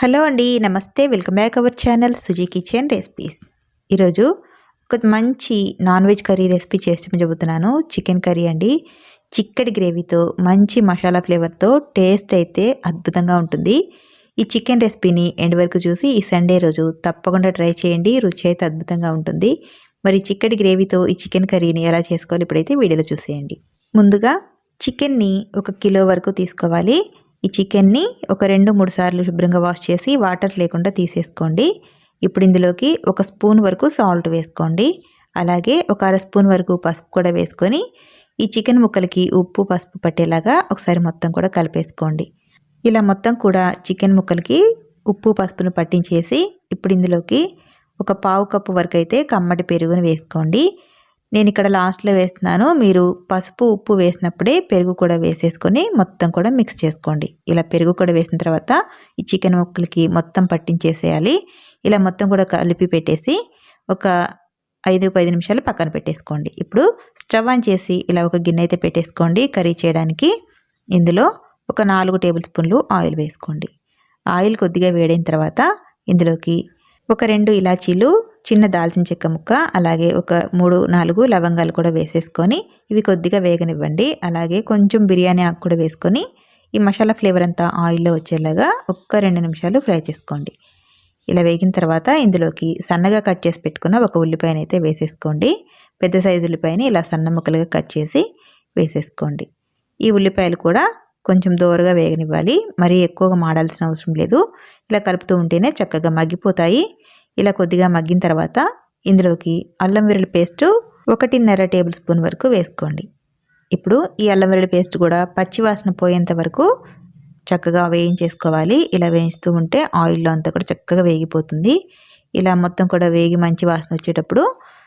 Hello అండి నమస్తే. Welcome back our channel Suji kitchen recipes. ఈరోజు ఒక మంచి నాన్ వెజ్ కర్రీ రెసిపీ చేసి చెబుతున్నాను. చికెన్ కర్రీ అండి. చిక్కటి గ్రేవీతో మంచి మసాలా ఫ్లేవర్తో టేస్ట్ అయితే అద్భుతంగా ఉంటుంది. ఈ చికెన్ రెసిపీని ఎండ్ వరకు చూసి ఈ సండే రోజు తప్పకుండా ట్రై చేయండి. రుచి అయితే అద్భుతంగా ఉంటుంది. మరి చిక్కటి గ్రేవీతో ఈ చికెన్ కర్రీని ఎలా చేసుకోవాలి ఇప్పుడైతే వీడియోలో చూసేయండి. ముందుగా చికెన్ని ఒక కిలో వరకు తీసుకోవాలి. ఈ చికెన్ని ఒక రెండు మూడు సార్లు శుభ్రంగా వాష్ చేసి వాటర్ లేకుండా తీసేసుకోండి. ఇప్పుడు ఇందులోకి ఒక స్పూన్ వరకు సాల్ట్ వేసుకోండి. అలాగే ఒక అర స్పూన్ వరకు పసుపు కూడా వేసుకొని ఈ చికెన్ ముక్కలకి ఉప్పు పసుపు పట్టేలాగా ఒకసారి మొత్తం కూడా కలిపేసుకోండి. ఇలా మొత్తం కూడా చికెన్ ముక్కలకి ఉప్పు పసుపును పట్టించేసి ఇప్పుడు ఇందులోకి ఒక పావు కప్పు వరకు అయితే కమ్మటి పెరుగుని వేసుకోండి. నేను ఇక్కడ లాస్ట్లో వేస్తున్నాను. మీరు పసుపు ఉప్పు వేసినప్పుడే పెరుగు కూడా వేసేసుకొని మొత్తం కూడా మిక్స్ చేసుకోండి. ఇలా పెరుగు కూడా వేసిన తర్వాత ఈ చికెన్ ముక్కలకి మొత్తం పట్టించేసేయాలి. ఇలా మొత్తం కూడా కలిపి పెట్టేసి ఒక ఐదు పది నిమిషాలు పక్కన పెట్టేసుకోండి. ఇప్పుడు స్టవ్ ఆన్ చేసి ఇలా ఒక గిన్నె అయితే పెట్టేసుకోండి కర్రీ చేయడానికి. ఇందులో ఒక నాలుగు టేబుల్ స్పూన్లు ఆయిల్ వేసుకోండి. ఆయిల్ కొద్దిగా వేడైన తర్వాత ఇందులోకి ఒక రెండు ఇలాచీలు చిన్న దాల్చిన చెక్క ముక్క అలాగే ఒక మూడు నాలుగు లవంగాలు కూడా వేసేసుకొని ఇవి కొద్దిగా వేగనివ్వండి. అలాగే కొంచెం బిర్యానీ ఆకు కూడా వేసుకొని ఈ మసాలా ఫ్లేవర్ అంతా ఆయిల్లో వచ్చేలాగా ఒక్క రెండు నిమిషాలు ఫ్రై చేసుకోండి. ఇలా వేగిన తర్వాత ఇందులోకి సన్నగా కట్ చేసి పెట్టుకున్న ఒక ఉల్లిపాయనైతే అయితే వేసేసుకోండి. పెద్ద సైజు ఉల్లిపాయని ఇలా సన్న ముక్కలుగా కట్ చేసి వేసేసుకోండి. ఈ ఉల్లిపాయలు కూడా కొంచెం దోరగా వేగనివ్వాలి. మరీ ఎక్కువగా మాడాల్సిన అవసరం లేదు. ఇలా కలుపుతూ ఉంటేనే చక్కగా మగ్గిపోతాయి. ఇలా కొద్దిగా మగ్గిన తర్వాత ఇందులోకి అల్లం వెల్లుల్లి పేస్టు ఒకటిన్నర టేబుల్ స్పూన్ వరకు వేసుకోండి. ఇప్పుడు ఈ అల్లం వెల్లుల్లి పేస్ట్ కూడా పచ్చివాసన పోయేంత వరకు చక్కగా వేయించేసుకోవాలి. ఇలా వేయిస్తూ ఉంటే ఆయిల్లో అంతా కూడా చక్కగా వేగిపోతుంది. ఇలా మొత్తం కూడా వేగి మంచి వాసన వచ్చేటప్పుడు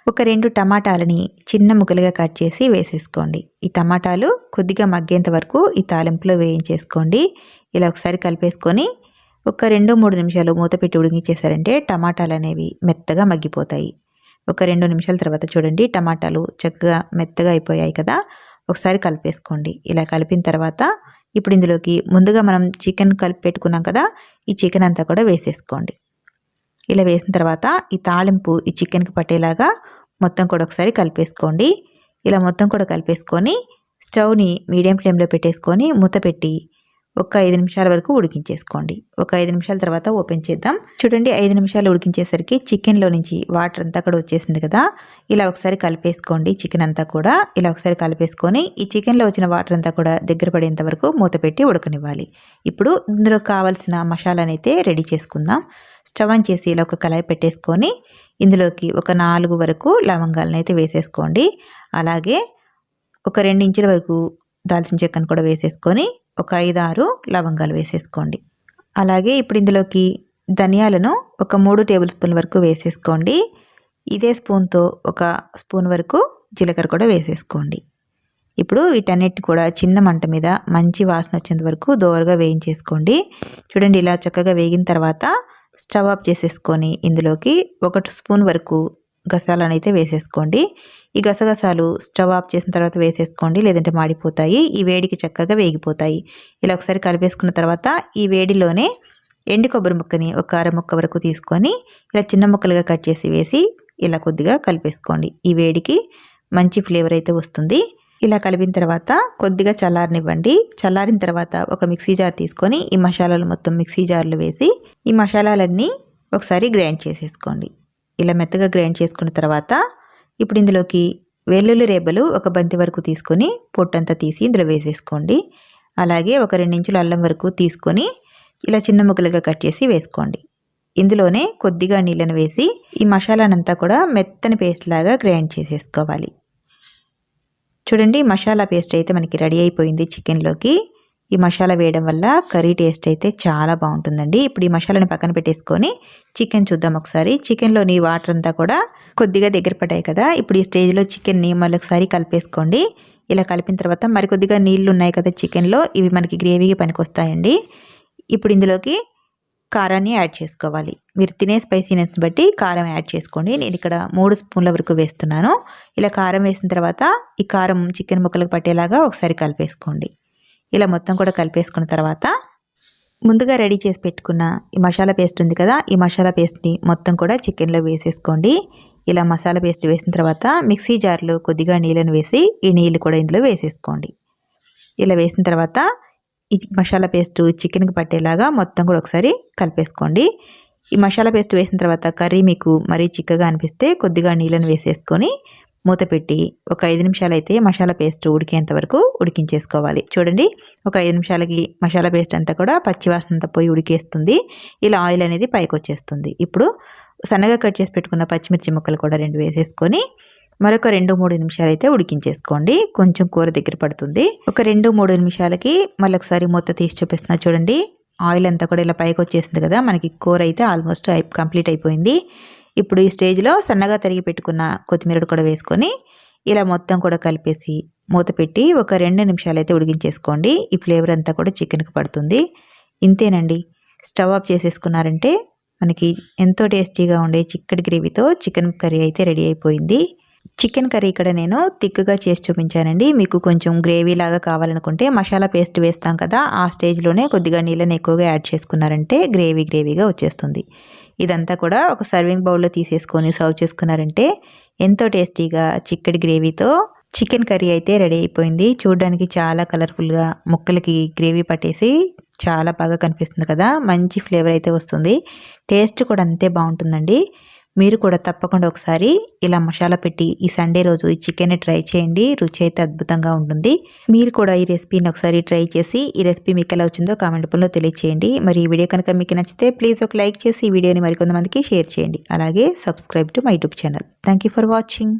ఒక రెండు టమాటాలని చిన్న ముక్కలుగా కట్ చేసి వేసేసుకోండి. ఈ టమాటాలు కొద్దిగా మగ్గేంత వరకు ఈ తాలింపులో వేయించేసుకోండి. ఇలా ఒకసారి కలిపేసుకొని ఒక రెండు మూడు నిమిషాలు మూత పెట్టి ఉడికించేశారంటే టమాటాలు అనేవి మెత్తగా మగ్గిపోతాయి. ఒక రెండు నిమిషాల తర్వాత చూడండి టమాటాలు చక్కగా మెత్తగా అయిపోయాయి కదా. ఒకసారి కలిపేసుకోండి. ఇలా కలిపిన తర్వాత ఇప్పుడు ఇందులోకి ముందుగా మనం చికెన్ కలిపి పెట్టుకున్నాం కదా ఈ చికెన్ అంతా కూడా వేసేసుకోండి. ఇలా వేసిన తర్వాత ఈ తాళింపు ఈ చికెన్కి పట్టేలాగా మొత్తం కూడా ఒకసారి కలిపేసుకోండి. ఇలా మొత్తం కూడా కలిపేసుకొని స్టవ్ని మీడియం ఫ్లేమ్లో పెట్టేసుకొని మూత పెట్టి ఒక ఐదు నిమిషాల వరకు ఉడికించేసుకోండి. ఒక ఐదు నిమిషాల తర్వాత ఓపెన్ చేద్దాం. చూడండి ఐదు నిమిషాలు ఉడికించేసరికి చికెన్లో నుంచి వాటర్ అంతా కూడా వచ్చేసింది కదా? ఇలా ఒకసారి కలిపేసుకోండి చికెన్ అంతా కూడా. ఇలా ఒకసారి కలిపేసుకొని ఈ చికెన్లో వచ్చిన వాటర్ అంతా కూడా దగ్గర పడేంత వరకు మూత పెట్టి ఉడకనివ్వాలి. ఇప్పుడు ఇందులో కావాల్సిన మసాలానైతే రెడీ చేసుకుందాం. స్టవ్ ఆన్ చేసి ఇలా ఒక కళాయి పెట్టేసుకొని ఇందులోకి ఒక నాలుగు వరకు లవంగాలను అయితే వేసేసుకోండి. అలాగే ఒక రెండు ఇంచుల వరకు దాల్చిన చెక్కను కూడా వేసేసుకొని ఒక ఐదు ఆరు లవంగాలు వేసేసుకోండి. అలాగే ఇప్పుడు ఇందులోకి ధనియాలను ఒక మూడు టేబుల్ స్పూన్ వరకు వేసేసుకోండి. ఇదే స్పూన్తో ఒక స్పూన్ వరకు జీలకర్ర కూడా వేసేసుకోండి. ఇప్పుడు వీటన్నిటి కూడా చిన్న మంట మీద మంచి వాసన వచ్చేంత వరకు దోరగా వేయించేసుకోండి. చూడండి ఇలా చక్కగా వేగిన తర్వాత స్టవ్ ఆఫ్ చేసేసుకొని ఇందులోకి ఒక స్పూన్ వరకు గసాలను అయితే వేసేసుకోండి. ఈ గసగసాలు స్టవ్ ఆఫ్ చేసిన తర్వాత వేసేసుకోండి. లేదంటే మాడిపోతాయి. ఈ వేడికి చక్కగా వేగిపోతాయి. ఇలా ఒకసారి కలిపేసుకున్న తర్వాత ఈ వేడిలోనే ఎండి కొబ్బరి ముక్కని ఒక అర ముక్క వరకు తీసుకొని ఇలా చిన్న ముక్కలుగా కట్ చేసి వేసి ఇలా కొద్దిగా కలిపేసుకోండి. ఈ వేడికి మంచి ఫ్లేవర్ అయితే వస్తుంది. ఇలా కలిపిన తర్వాత కొద్దిగా చల్లారనివ్వండి. చల్లారిన తర్వాత ఒక మిక్సీ జార్ తీసుకొని ఈ మసాలాలు మొత్తం మిక్సీ జార్లో వేసి ఈ మసాలాలన్నీ ఒకసారి గ్రైండ్ చేసేసుకోండి. ఇలా మెత్తగా గ్రైండ్ చేసుకున్న తర్వాత ఇప్పుడు ఇందులోకి వెల్లుల్లి రేబలు ఒక బంతి వరకు తీసుకొని పొట్టంతా తీసి ఇందులో వేసేసుకోండి. అలాగే ఒక రెండు ఇంచుల అల్లం వరకు తీసుకొని ఇలా చిన్న ముక్కలుగా కట్ చేసి వేసుకోండి. ఇందులోనే కొద్దిగా నీళ్ళను వేసి ఈ మసాలానంతా కూడా మెత్తని పేస్ట్ లాగా గ్రైండ్ చేసేసుకోవాలి. చూడండి మసాలా పేస్ట్ అయితే మనకి రెడీ అయిపోయింది చికెన్లోకి. ఈ మసాలా వేయడం వల్ల కర్రీ టేస్ట్ అయితే చాలా బాగుంటుందండి. ఇప్పుడు ఈ మసాలాని పక్కన పెట్టేసుకొని చికెన్ చూద్దాం ఒకసారి. చికెన్లోని వాటర్ అంతా కూడా కొద్దిగా దగ్గర పడ్డాయి కదా. ఇప్పుడు ఈ స్టేజ్లో చికెన్ని మళ్ళీ ఒకసారి కలిపేసుకోండి. ఇలా కలిపిన తర్వాత మరి కొద్దిగా నీళ్ళు ఉన్నాయి కదా చికెన్లో ఇవి మనకి గ్రేవీకి పనికొస్తాయండి. ఇప్పుడు ఇందులోకి కారాన్ని యాడ్ చేసుకోవాలి. మీరు తినే స్పైసీనెస్ బట్టి కారం యాడ్ చేసుకోండి. నేను ఇక్కడ మూడు స్పూన్ల వరకు వేస్తున్నాను. ఇలా కారం వేసిన తర్వాత ఈ కారం చికెన్ ముక్కలకు పట్టేలాగా ఒకసారి కలిపేసుకోండి. ఇలా మొత్తం కూడా కలిపేసుకున్న తర్వాత ముందుగా రెడీ చేసి పెట్టుకున్న ఈ మసాలా పేస్ట్ ఉంది కదా ఈ మసాలా పేస్ట్ని మొత్తం కూడా చికెన్లో వేసేసుకోండి. ఇలా మసాలా పేస్ట్ వేసిన తర్వాత మిక్సీ జార్లో కొద్దిగా నీళ్ళను వేసి ఈ నీళ్ళు కూడా ఇందులో వేసేసుకోండి. ఇలా వేసిన తర్వాత ఈ మసాలా పేస్ట్ చికెన్కి పట్టేలాగా మొత్తం కూడా ఒకసారి కలిపేసుకోండి. ఈ మసాలా పేస్ట్ వేసిన తర్వాత కర్రీ మీకు మరీ చిక్కగా అనిపిస్తే కొద్దిగా నీళ్ళను వేసేసుకొని మూత పెట్టి ఒక ఐదు నిమిషాలు అయితే మసాలా పేస్ట్ ఉడికేంత వరకు ఉడికించేసుకోవాలి. చూడండి ఒక ఐదు నిమిషాలకి మసాలా పేస్ట్ అంతా కూడా పచ్చివాసన అంతా పోయి ఉడికేస్తుంది. ఇలా ఆయిల్ అనేది పైకి వచ్చేస్తుంది. ఇప్పుడు సన్నగా కట్ చేసి పెట్టుకున్న పచ్చిమిర్చి ముక్కలు కూడా రెండు వేసేసుకొని మరొక రెండు మూడు నిమిషాలు అయితే ఉడికించేసుకోండి. కొంచెం కూర దగ్గర పడుతుంది. ఒక రెండు మూడు నిమిషాలకి మళ్ళీ ఒకసారి మూత తీసి చూపిస్తున్నా చూడండి. ఆయిల్ అంతా కూడా ఇలా పైకి వచ్చేసింది కదా మనకి కూర అయితే ఆల్మోస్ట్ కంప్లీట్ అయిపోయింది. ఇప్పుడు ఈ స్టేజ్లో సన్నగా తరిగి పెట్టుకున్న కొత్తిమీర కూడా వేసుకొని ఇలా మొత్తం కూడా కలిపేసి మూత పెట్టి ఒక రెండు నిమిషాలు అయితే ఉడికించేసుకోండి. ఈ ఫ్లేవర్ అంతా కూడా చికెన్కి పడుతుంది. ఇంతేనండి. స్టవ్ ఆఫ్ చేసేసుకున్నారంటే మనకి ఎంతో టేస్టీగా ఉండే చిక్కటి గ్రేవీతో చికెన్ కర్రీ అయితే రెడీ అయిపోయింది. చికెన్ కర్రీ ఇక్కడ నేను థిక్గా చేసి చూపించానండి. మీకు కొంచెం గ్రేవీ లాగా కావాలనుకుంటే మసాలా పేస్ట్ వేస్తాం కదా ఆ స్టేజ్లోనే కొద్దిగా నీళ్ళని ఎక్కువగా యాడ్ చేసుకున్నారంటే గ్రేవీ గ్రేవీగా వచ్చేస్తుంది. ఇదంతా కూడా ఒక సర్వింగ్ బౌల్లో తీసేసుకొని సర్వ్ చేసుకున్నారంటే ఎంతో టేస్టీగా చిక్కడి గ్రేవీతో చికెన్ కర్రీ అయితే రెడీ అయిపోయింది. చూడడానికి చాలా కలర్ఫుల్గా ముక్కలకి గ్రేవీ పట్టేసి చాలా బాగా కనిపిస్తుంది కదా మంచి ఫ్లేవర్ అయితే వస్తుంది. టేస్ట్ కూడా అంతే బాగుంటుందండి. మీరు కూడా తప్పకుండా ఒకసారి ఇలా మసాలా పెట్టి ఈ సండే రోజు ఈ చికెన్ ట్రై చేయండి. రుచి అయితే అద్భుతంగా ఉంటుంది. మీరు కూడా ఈ రెసిపీని ఒకసారి ట్రై చేసి ఈ రెసిపీ మీకు ఎలా వచ్చిందో కామెంట్ రూపంలో తెలియచేయండి. మరి ఈ వీడియో కనుక మీకు నచ్చితే ప్లీజ్ ఒక లైక్ చేసి ఈ వీడియోని మరికొంతమందికి షేర్ చేయండి. అలాగే subscribe to my YouTube channel. Thank for watching.